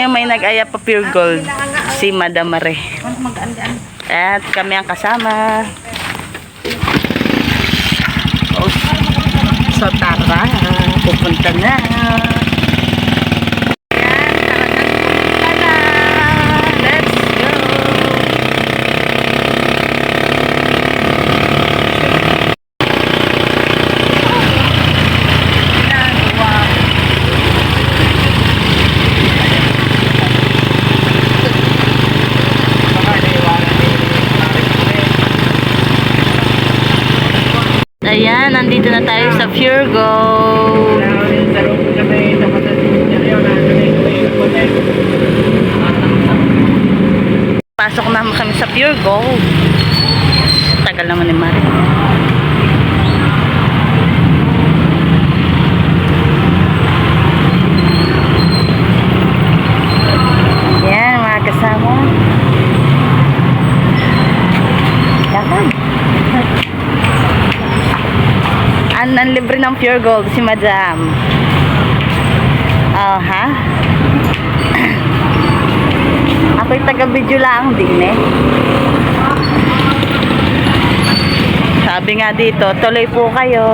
Ngayon may nag-aya pa pure gold. Si Madam Mare. At kami ang kasama. Oh, so tara, pupunta na. Yan, tara na, pupunta na. Let's go. Ayan, nandito na tayo sa Pure Gold. Pasok naman kami sa Pure Gold. Tagal naman ni Mari. Yan, mga kasama. Dapat. An ang libre ng pure gold si Madam. Oh, ha? Ako'y taga-video lang din eh. Sabi nga dito, tuloy po kayo.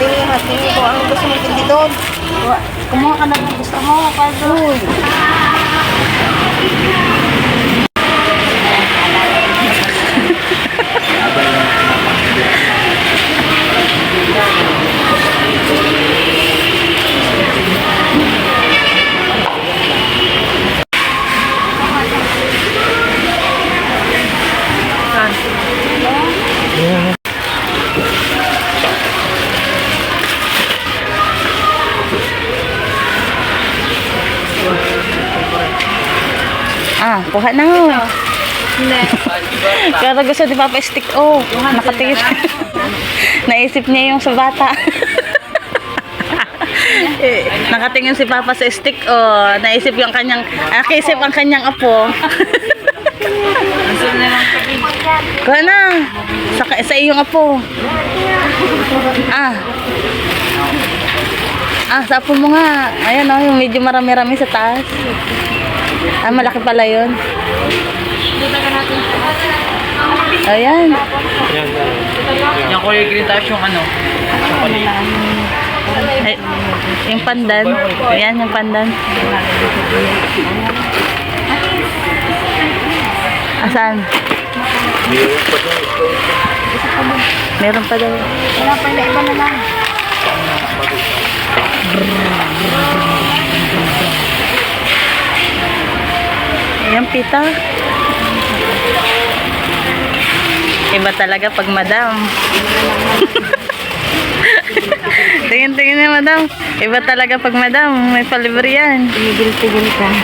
Ha. Dingi ko. Anong gusto mong kundi doon? Kumuha ka na gusto mo, Pablo. Ah, kuha na. Hindi. Kaya gusto di Papa stick. Oh, nakatingin. Naisip niya yung sa bata. Eh, Nakatingin si Papa sa stick. Oh, naisip yung kanyang, nakisip ang kanyang apo. Kuha na. Sa, sa iyong apo. Ah. Ah, sa apo mo nga. Ayan oh, yung medyo marami-rami sa taas. Ah, malaki pala yun. Ayan. Yung Kuya Green tapos yung ano, Ay, yung pandan. Ayan, yung pandan. Asan? Meron pa daw. Wala pa na iba na lang. Ayan, pita. Iba talaga pag madam. Tingin-tingin niya, madam. Iba talaga pag madam. May palibre yan. Tigil-tigil ka.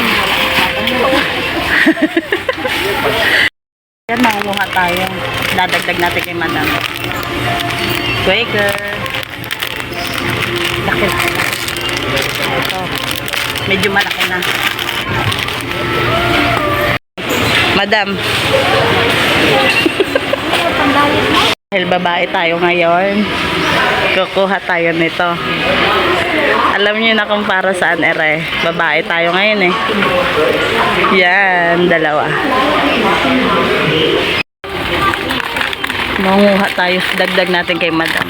Yan, mangunguha tayo. Dadagdag natin kay madam. Quaker. Laki. Ito. Medyo malaki na. Madam. Dahil babae tayo ngayon, kukuha tayo nito. Alam niyo na kung para saan ere. Babae tayo ngayon eh. Yan, dalawa. Manguha tayo. Dagdag natin kay madam.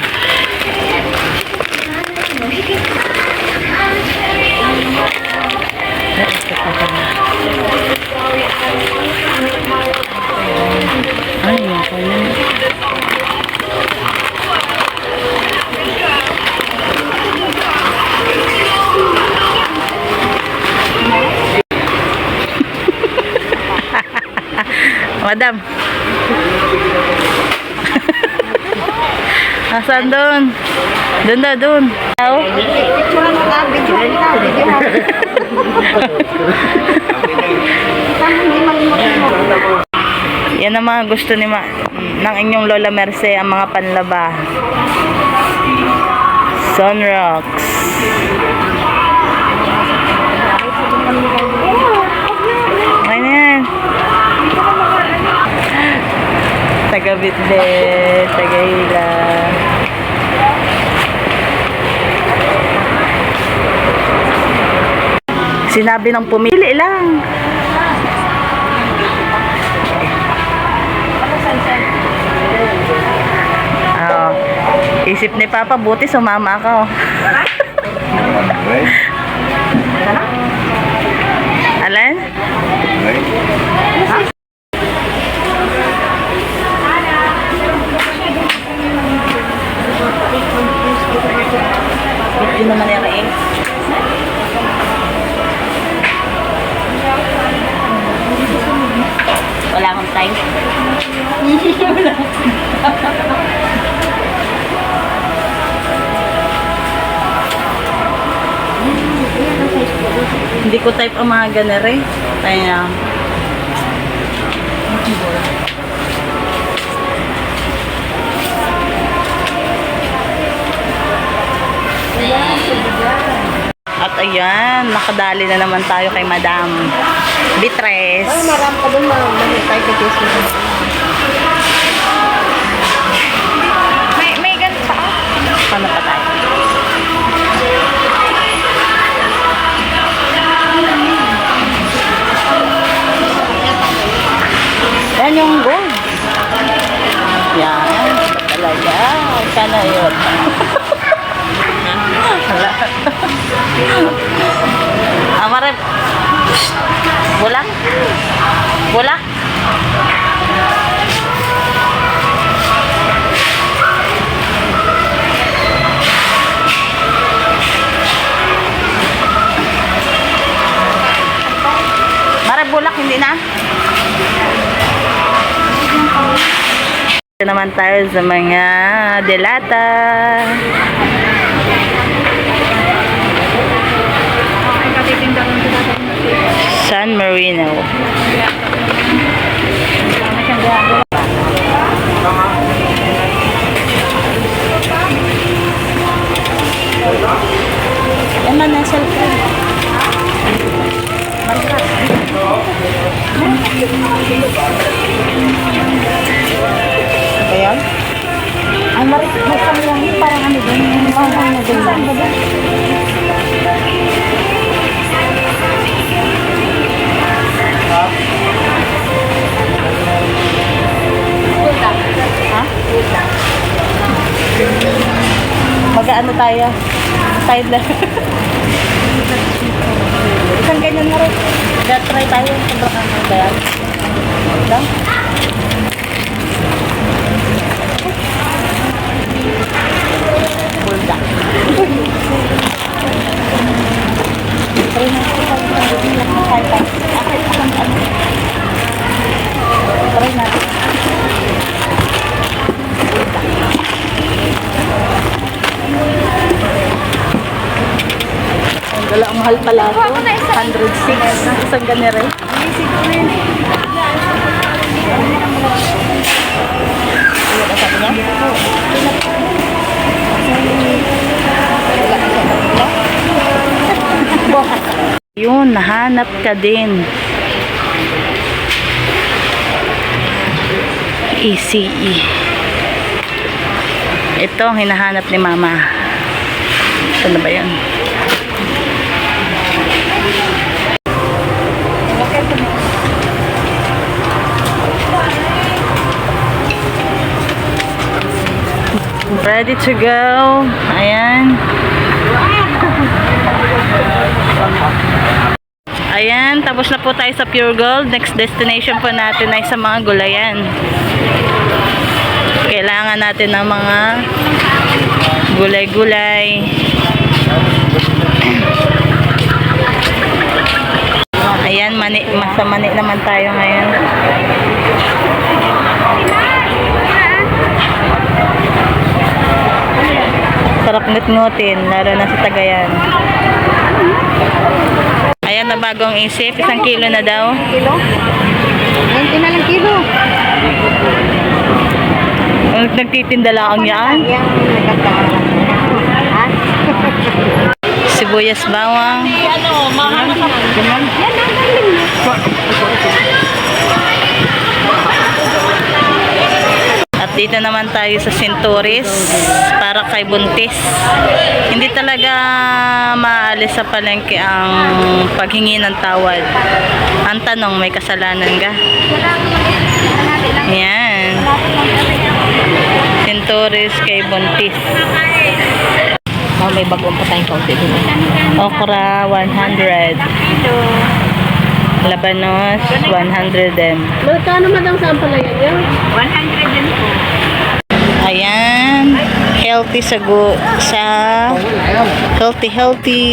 Madam. Asan doon? Doon na, doon. Tao? Picture mo ka. Video mo ka. Video mo. Tama, hindi malimot mo. Yan ang mga gusto ni ma ng inyong Lola Merce, ang mga panlaba. Sunrocks. Okay Taga-bitde, taga-hila. Sinabi ng pumili lang. Oo. Isip ni Papa, buti sumama ako. Alan? Yun naman yung eh. Wala akong time. Hindi ko type ang mga ganere. Kaya, at ayan, nakadali na naman tayo kay Madam Bitres. Ay, marami ka doon na mahintay ka Facebook. May, may ganito pa. Paano pa tayo? Yan yung gold. Yan. Talaga. Sana yun. Amare. Bulak. Bulak. Mare bulak, hindi na. Ito naman tayo sa mga delata. San Marino. Yan man ang cellphone. Ba yan? Ang pangyayang parang ano din, yung mga ano din Mag-ano tayo? Lang. Isang ganyan na rin. Try tayo. Sobrang ano ba yan? Lang? Bulda. Try natin. Try tayo. Akit akong ano. Try natin. Ang gala, ang mahal pala ito. 106. Isang ganere. Ano ba sabi niya? Yun, nahanap ka din. ECE. Ito hinahanap ni Mama. Na ba yan? Ready to go. Ayan. Ayan, tapos na po tayo sa Pure Gold. Next destination po natin ay sa mga gulayan. Kailangan natin ng mga gulay-gulay. Ayan, mani, masa mani naman tayo ngayon. Sarap ngut-ngutin, lalo na sa Tagayan. Ayan na bagong isip, isang kilo na daw. Kilo? 20 na lang kilo. Nagtitinda lang yan. Yung naganda. Ha? Sibuyas bawang. At dito naman tayo sa Centuris para kay Buntis. Hindi talaga maalis sa palengke ang paghingi ng tawad. Ang tanong, may kasalanan ka? Yan. Centuris kay Buntis. Oh, may bagong pa tayong kaunti dun. Okra, 100. Labanos, 100 din. Magkano madang saan pala yan yan? 100 din po. Ayan. Healthy sa go sa healthy healthy.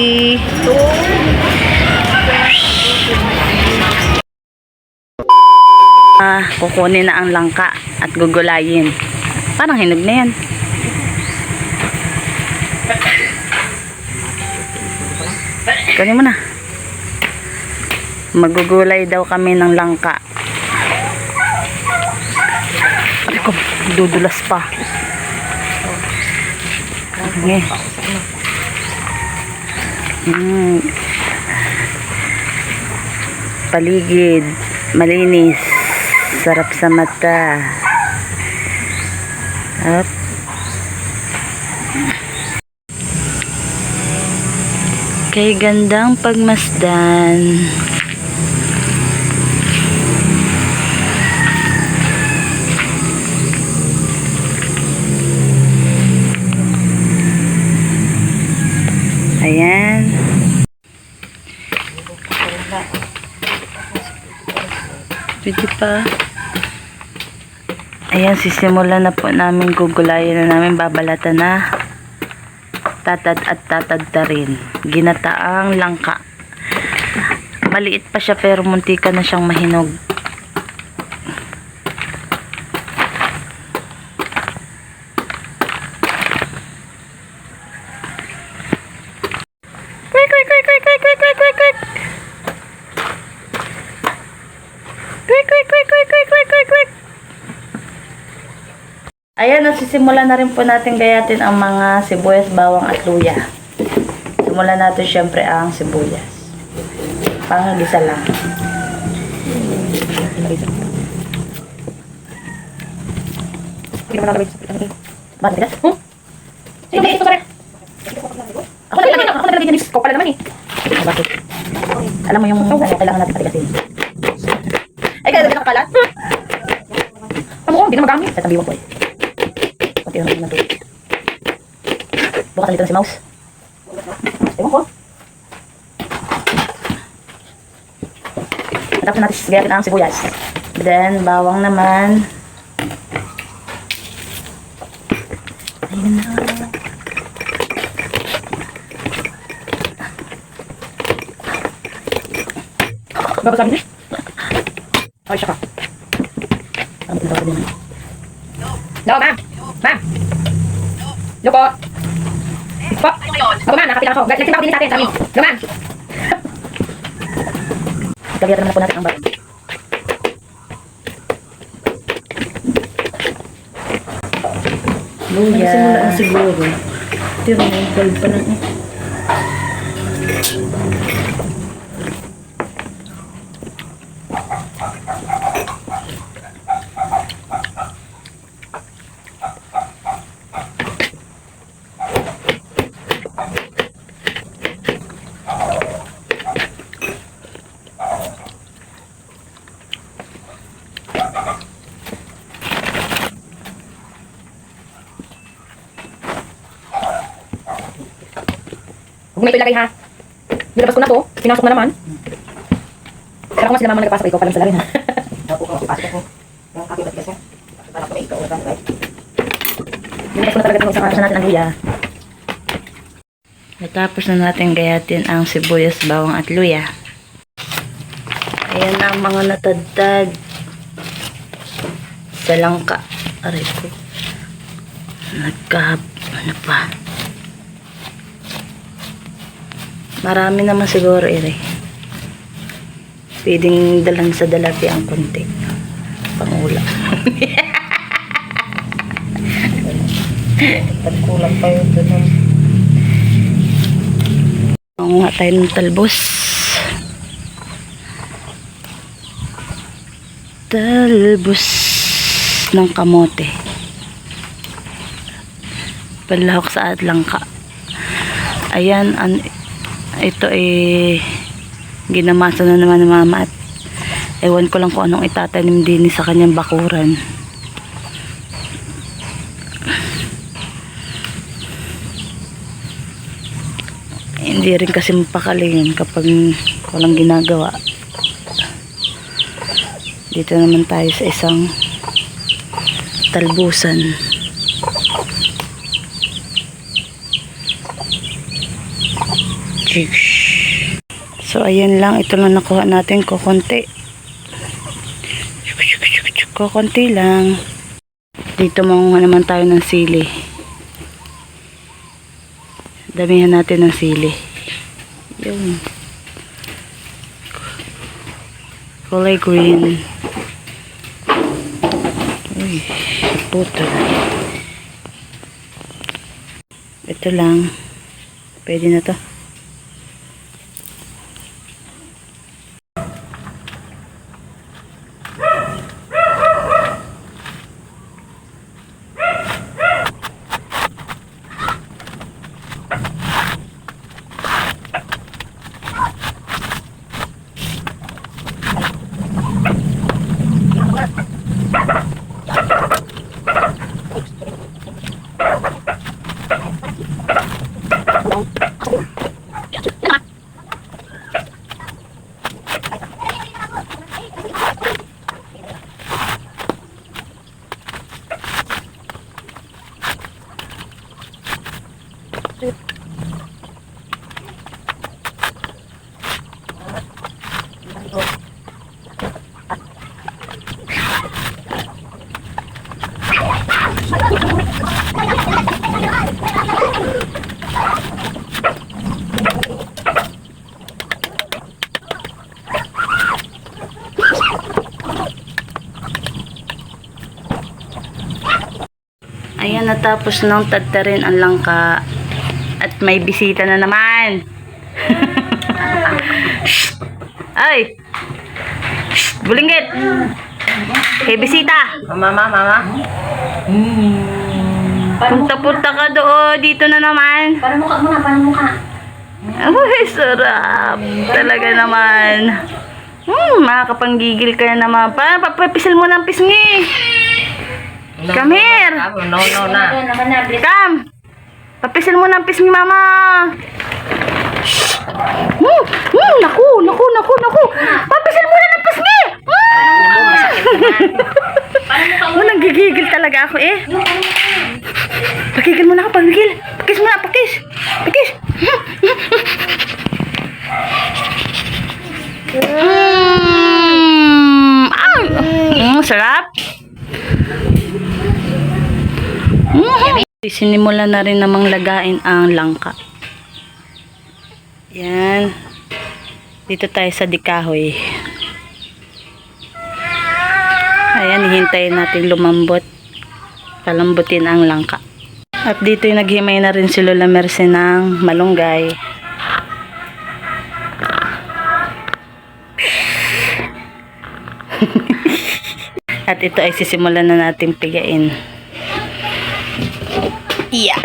Ah, kukunin na ang langka at gugulayin. Parang hinog na yan. Kunin mo na. Magugulay daw kami ng langka. Ay dudulas pa. Mm. Paligid, malinis, sarap sa mata. Up. Kay gandang pagmasdan. Ayan. Pwede pa. Ayan, sisimulan na po namin gugulayan na namin babalatan na tatad at tatad ta rin. Ginataang langka. Maliit pa siya pero muntika na siyang mahinog. Ayan, nasisimulan na rin po natin gayatin ang mga sibuyas, bawang at luya. Simulan natin syempre ang sibuyas. Pangagisa lang. Hindi mo nalagay sa? Hmm? Sino ba ito eh. Alam mo yung ano, kailangan natin patigasin. Ay, kaya nagkakalat kalat? Tama ko, hindi na magamit. Tatabi mo po eh. Naman ito. Bukas dito na si Mouse. Ewan ko. Tapos natin gayatin ang sibuyas. Then, bawang naman. Ayun na. Babasabi niya. Ay, siya ka. Ang ko din. No, ma'am. Ma'am. Loko. Po. Ako, ma'am. Nakapilang ako. Nagsimba ko din sa atin. Sabi. No, ma'am. Gayatin na po natin ang bawang. Luya. Nagsimula na siguro. Pero may gold pa lang eh. Nilabas ko na to. Pinasok na naman. Pero kung sila mama nagpasok, ikaw pa lang sila rin ha. Opo, pasok ko. Yung kape ba't kasi? Para ko ikaw utan, right? Nilabas ko na talaga ito sa Tapos natin ang luya. Natapos na natin gayatin ang sibuyas, bawang at luya. Ayan na ang mga natadtad sa langka. Aray ko. Nagkahap. Ano pa? Marami naman siguro, ere. Pwedeng dalan sa dalapi ang konti. Pangula. Pagkulang pa yun doon. Oo nga tayo ng talbos. Talbos ng kamote. Palahok sa atlangka. Ayan, an, ito ay ginamasa na naman ng mama at ewan ko lang kung anong itatanim din sa kanyang bakuran. hindi rin kasi mapakali yun kapag walang ginagawa dito naman tayo sa isang talbusan Jigs. so ayan lang. Ito lang nakuha natin. Kukunti. Kukunti lang. Dito mangunga naman tayo ng sili. Damihan natin ng sili. Yun. Kulay green. Uy puto ito lang. Pwede na to Ayan, natapos nang tadtarin ang langka. At may bisita na naman. Ay! Shh! Bulingit! Hey, bisita! Mama, mama. Punta-punta ka doon. Dito na naman. Para mukha muna, para mukha. Uy, sarap. Talaga naman. Hmm, makakapanggigil ka na naman. Pa, papapisil mo ng pisngi. Come here. No, no, na. Come! Papisil mo ng pisngi, mama. Hmm, hmm, naku, naku, naku, naku. Papisil mo na ng pisngi. Hmm. Oh, nanggigigil talaga ako eh. Pakigil mo na ako, pagigil. Pakis mo na, pakis. Pakis. Mm, ay, mm, sarap. Mm. Sinimula na rin namang lagain ang langka. Yan. Dito tayo sa dikahoy. Ayan, hihintayin natin lumambot. Palambutin ang langka. At dito yung naghimay na rin si Lola Merce ng malunggay. At ito ay sisimulan na natin pigain. Yeah.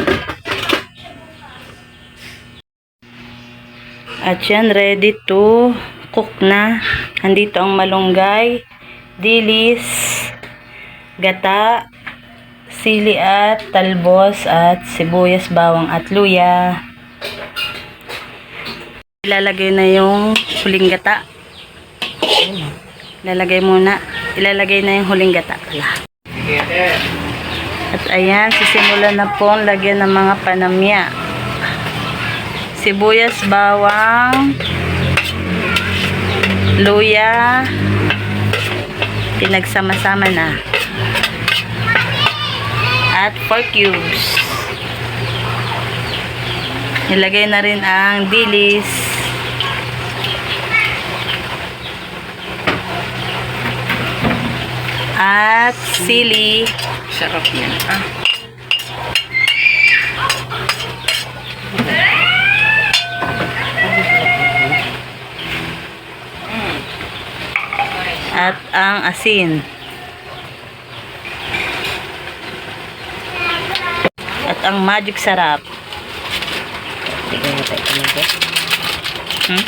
At yan, ready to cook na. Andito ang malunggay, dilis, gata, sili at talbos at sibuyas, bawang at luya. Ilalagay na yung huling gata. Ilalagay muna. Ilalagay na yung huling gata. At ayan, sisimulan na pong lagyan ng mga panamya. Sibuyas, bawang, luya, pinagsama-sama na. At 4 cubes. Nilagay na rin ang dilis. At sili. Sarap yan. Ah. At ang asin. At ang magic sarap. Hmm?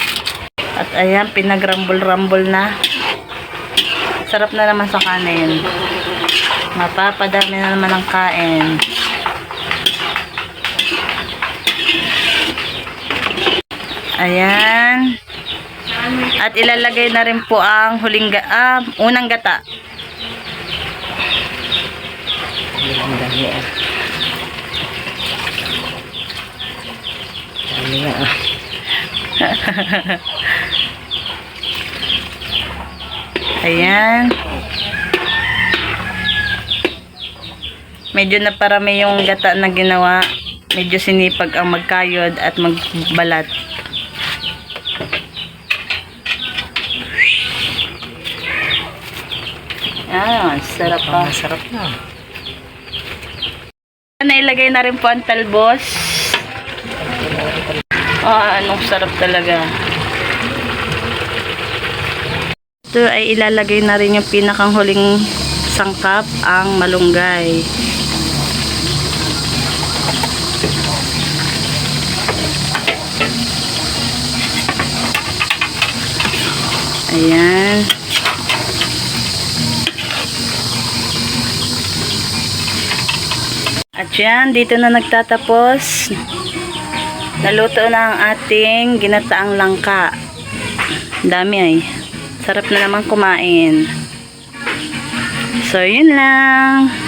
At ayan, pinagrambol-rambol na. Sarap na naman sa kanin. Mapapadami na naman ang kain. Ayan. At ilalagay na rin po ang huling ga ah, unang gata. Ang dami nga ah. Medyo naparami yung gata na ginawa. Medyo sinipag ang magkayod at magbalat. Ah, sarap pa. Masarap na. Nailagay na rin po ang talbos. Ah, anong sarap talaga. Ito ay ilalagay na rin yung pinakang huling sangkap, ang malunggay. Ayan. Yan, dito na nagtatapos. Naluto na ang ating ginataang langka. Dami ay. Sarap na naman kumain. So, yun lang.